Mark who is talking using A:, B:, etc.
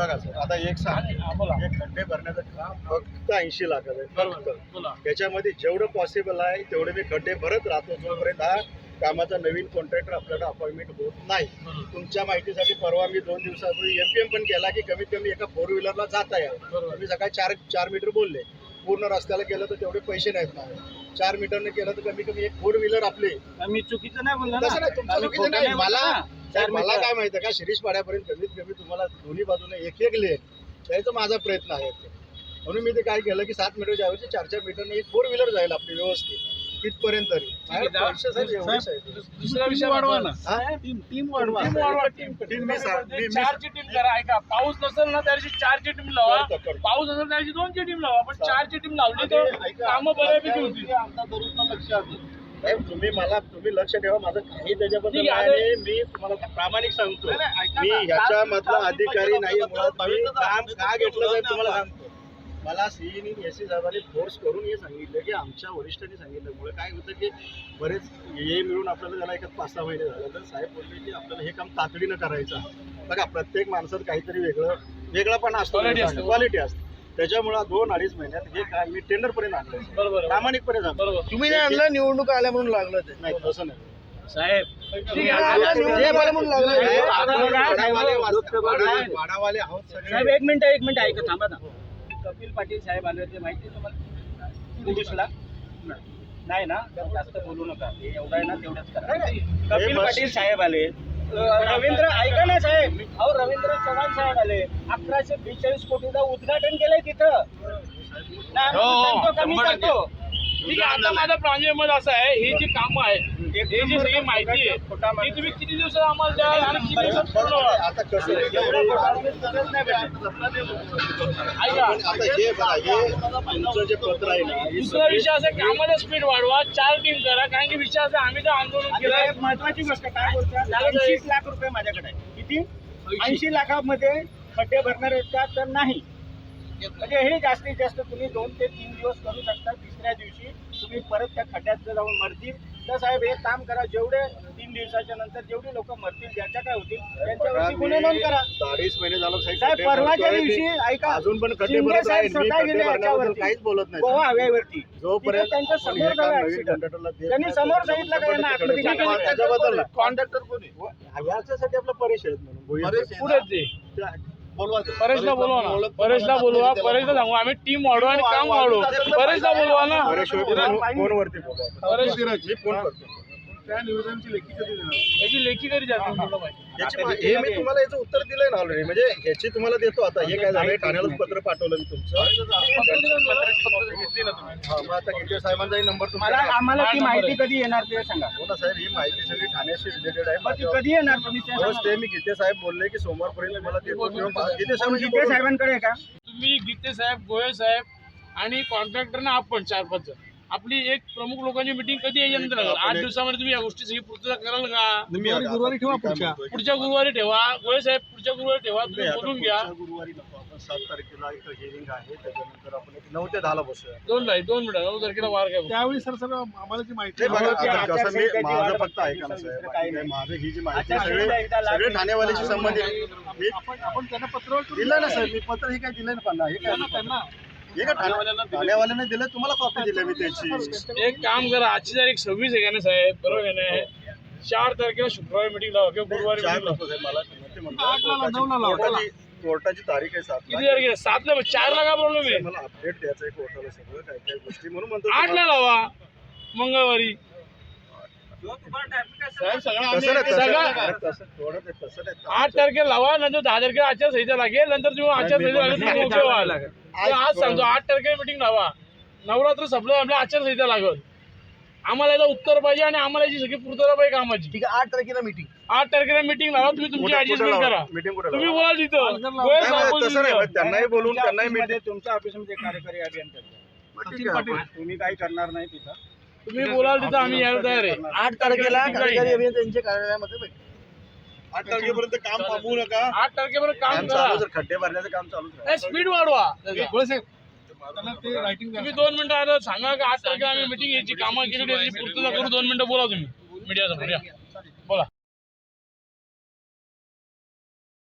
A: बघा सर आता एक खड्डे भरण्याचं काम फक्त ऐंशी लाखाचं आहे. फक्त.
B: बोला.
A: त्याच्यामध्ये जेवढं पॉसिबल आहे तेवढे मी खड्डे भरत राहतो जोपर्यंत हा कामाचा नवीन कॉन्ट्रॅक्टर आपल्याला अपॉइंटमेंट होत नाही. तुमच्या माहितीसाठी परवा मी दोन दिवसापूर्वी एमपीएम पण केला की कमीत कमी एका फोर व्हीलरला जाता यावं.
B: बरोबर.
A: तुम्ही सकाळी चार चार मीटर बोलले. पूर्ण रस्त्याला केलं तर तेवढे पैसे नाहीत माझे चार मीटरने केलं तर कमी कमी एक फोर व्हीलर आपले.
C: मी चुकीचं नाही बोललो
A: तसं नाही तुमचं
C: आम्ही
A: चुकीचं
C: खोटं
A: नाही.
C: नाही
A: मला मला. काय माहिती आहे का? शिरीष पाड्यापर्यंत कमीत कमी तुम्हाला दोन्ही बाजूने एक एक लेन त्याचा माझा प्रयत्न आहे. म्हणून मी ते काय केलं की सात मीटरच्या ऐवजी चार चार मीटरने एक फोर व्हीलर जाईल आपली व्यवस्थित तिथपर्यंत.
B: दुसरा विषय वाढवा ना?
C: टीम वाढवा.
B: वाढवा चारची करा. ऐका पाऊस नसेल ना त्या दिवशी चारची टीम लावा. पाऊस असेल त्या दिवशी दोनची टीम लावा पण चारची टीम लावली तर कामं बऱ्यापैकी होतील.
C: आमचा दररोजचा लक्ष असेल
A: तुम्ही मला तुम्ही लक्ष ठेवा माझं काही त्याच्याबद्दल
B: आहे,
A: मी तुम्हाला प्रामाणिक सांगतो मी. ह्याच्या मधला अधिकारी नाही काम का घेतलं साहेब तुम्हाला सांगतो मला सीईनी एसी साहेबांनी फोर्स करून हे सांगितलं की आमच्या वरिष्ठांनी सांगितल्यामुळे काय होतं की बरेच हे मिळून आपल्याला त्याला एका पाच सहा महिने झाले तर साहेब बोलले की आपल्याला हे काम तातडीनं करायचं. बघा प्रत्येक माणसात काहीतरी वेगळं वेगळा पण असते. क्वालिटी असते त्याच्यामुळे दोन अडीच महिन्यात हे काय मी टेंडर पर्यंत आणलं
B: बरोबर
A: प्रामाणिकपणे
B: बरोबर.
A: तुम्ही नाही आणलं निवडणूक आल्या म्हणून लागलं ते. नाही तसं नाही.
C: साहेब.
A: साहेब,
C: एक मिनिट एक मिनिट ऐका थांबा ना. कपिल पाटील साहेब आले होते माहिती आहे तुम्हाला? नाही ना जास्त बोलू नका. हे एवढं आहे ना तेवढंच करा. कपिल. पाटील साहेब आले. रवींद्र ऐका ना साहेब अहो रवींद्र चव्हाण साहेब आले. अकराशे बेचाळीस कोटीचं उद्घाटन केलंय तिथं.
B: हो, हो,
C: कमी. करतो.
B: ठीक आहे आता माझा प्रांजळ मत असं आहे ही जी कामं आहेत हे जी सगळी माहिती आहे ही तुम्ही किती दिवसात आम्हाला द्याल? आणि किती दिवसात पूर्ण व्हाल?
A: आहे, आहे?
B: दुसरा विषय असा आहे की आम्हाला स्पीड वाढवा चार टीम करा कारण की विषय असा आहे, आम्ही तर आंदोलन केलं
C: महत्वाची गोष्ट काय बोलतात लाख रुपये माझ्याकडे आहे. किती? ऐंशी लाखामध्ये खड्डे भरणार आहेत का? तर नाही. म्हणजे हे जास्तीत जास्त तुम्ही दोन ते तीन दिवस करू शकता. तिसऱ्या दिवशी तुम्ही परत त्या खड्ड्यात जाऊन मरतील. तर साहेब हे काम करा. जेवढे तीन दिवसाच्या नंतर जेवढी लोक मरतील ज्याच्या काय होतील त्यांच्यावरती गुन्हे नोंद करा.
A: अडीच महिने झालं साहेब
C: परवाच्या. दिवशी ऐका
A: अजून पण खड्डे
C: शिंदे
A: भरत
C: साहेब
A: आहे मी
C: स्वतः
A: खड्डे
C: गेले
A: भरण्याबद्दल
C: याच्यावरती.
A: काहीच बोलत नाही
C: गोवा
A: जोपर्यंत
C: तिथे त्यांच्या
A: हे
C: समोर झालं त्यांनी समोर सांगितलं का यांना
A: त्याच्याबद्दल नाही.
C: कॉन्ट्रॅक्टर कोणी
A: याच्यासाठी आपला परेश आहेत म्हणून. बोलवा ते.
B: परेशला बोलवा ना. परेशला बोलवा परेशला सांगू. आम्ही टीम वाढवू आणि काम वाढवू परेशला बोलवा ना.
A: परेश फोनवरती बोलवा
B: परेश.
A: मी फोन करतो.
B: याची लेखी कधी
A: याची मा- हे मी तुम्हाला याचं उत्तर दिलंय ना ऑलरेडी म्हणजे ह्याची तुम्हाला देतो आता. हे काय झालंय? ठाण्यालाच पत्र पाठवलं मी तुमचं. हा, मग आता गिरजे साहेबांचाही नंबर
C: मला
A: तुम्हाला
C: आम्हाला ती माहिती कधी येणार ते सांगा.
A: हो ना साहेब ही माहिती सगळी ठाण्याशी रिलेटेड आहे.
C: मग ती
A: माझ्या-
C: कधी येणार तुम्ही? ते
A: रोज
C: सांगा.
A: ते मी गीते साहेब बोलले की सोमवारपर्यंत मला देतो. किंवा पा- गीते साहेबांशी बोलून-
C: साहेबांकडे आहे का?
B: तुम्ही गीते साहेब गोयल साहेब आणि कॉन्ट्रॅक्टरना आपण चार पाच जण. आपली एक प्रमुख लोकांची मिटिंग कधी याच्यानंतर लागेल आठ दिवसामध्ये तुम्ही या गोष्टी सगळी पूर्तता कराल का?
D: गुरुवारी ठेवा पुढच्या.
B: पुढच्या गुरुवारी ठेवा. गोयल साहेब पुढच्या गुरुवारी ठेवा. तुम्ही बोलून घ्या.
A: गुरुवारी नको. आपण सात तारखेला एक हिअरिंग आहे. त्याच्यानंतर आपण एक नऊ ते दहाला बसूया.
B: दोन नाही दोन मिनिटं. नऊ तारखेला वार काय
D: त्यावेळी सर सर आम्हाला जी माहिती
A: कसं मी माझं फक्त ऐका ना साहेब माझं ही जी माहिती सगळे ठाणेवाल्याशी संबंधित मी
D: आपण त्यांना पत्र
A: दिलं ना साहेब. मी पत्र हे काय दिलं ना पन्ना? हे काय
D: त्यांना
A: हे का ठाणे- ठाणेवाल्याने दिलं. तुम्हाला कॉपी दिली मी त्याची.
B: एक काम करा आजची तारीख सव्वीस आहे का नाही साहेब? बरोबर आहे ना? चार तारखेला शुक्रवारी मिटिंग लावा किंवा गुरुवारी
A: चार
B: meeting लावा.
A: नको साहेब मला ते म्हणतो,
D: आठला लावा, नऊला लावा.
A: कोर्टाची कोर्टाची तारीख आहे सात
B: किती तारखेला सातला चारला काय प्रॉब्लेम आहे?
A: मला अपडेट द्यायचं आहे कोर्टाला सगळं काय काय गोष्टी म्हणून म्हणतो
B: आठला लावा. मंगळवारी. आठ तारखेला लावा नंतर दहा तारखेला आचारसंहिता लागेल नंतर तुम्ही आचारसंहिता लागेल तुम्ही मोकळे व्हाल. तर आज सांगतो आठ तारखेला मिटिंग लावा. नवरात्र संपलं आपल्या आचारसंहिता लागल. आम्हाला याचं उत्तर पाहिजे आणि आम्हाला याची सगळी पूर्तता पाहिजे कामाची.
A: ठीक आहे आठ तारखेला मीटिंग
B: आठ तारखेला मिटिंग लावा तुम्ही तुमची ऍडजस्टमेंट करा.
A: मीटिंग कुठे
B: तुम्ही? बोलाल तिथं.
A: त्यांनाही बोलून त्यांनाही
C: तुमच्या ऑफिसमध्ये कार्यकारी अभियंता
A: ठीक आहे आपण-
C: तुम्ही काही करणार नाही तिथं.
B: तुम्ही बोलाल तिथं आम्ही यायला तयार आहे.
A: आठ तारखेला कार्यकारी. अभियंता यांच्या कार्यालयामध्ये भेट. आठ तारखेपर्यंत काम थांबवू नका.
B: आठ तारखेपर्यंत काम
A: काम
B: करा.
A: चालू जर खड्डे भरण्याचं काम चालूच राहील.
B: स्पीड वाढवा.
D: ते रायटिंग
B: तुम्ही दोन मिनिटं आता सांगा का आठ तारखेला आम्ही मिटिंग यायची कामं केली त्याची पूर्तता करू दोन मिनिटं बोला तुम्ही. मीडिया समोर या.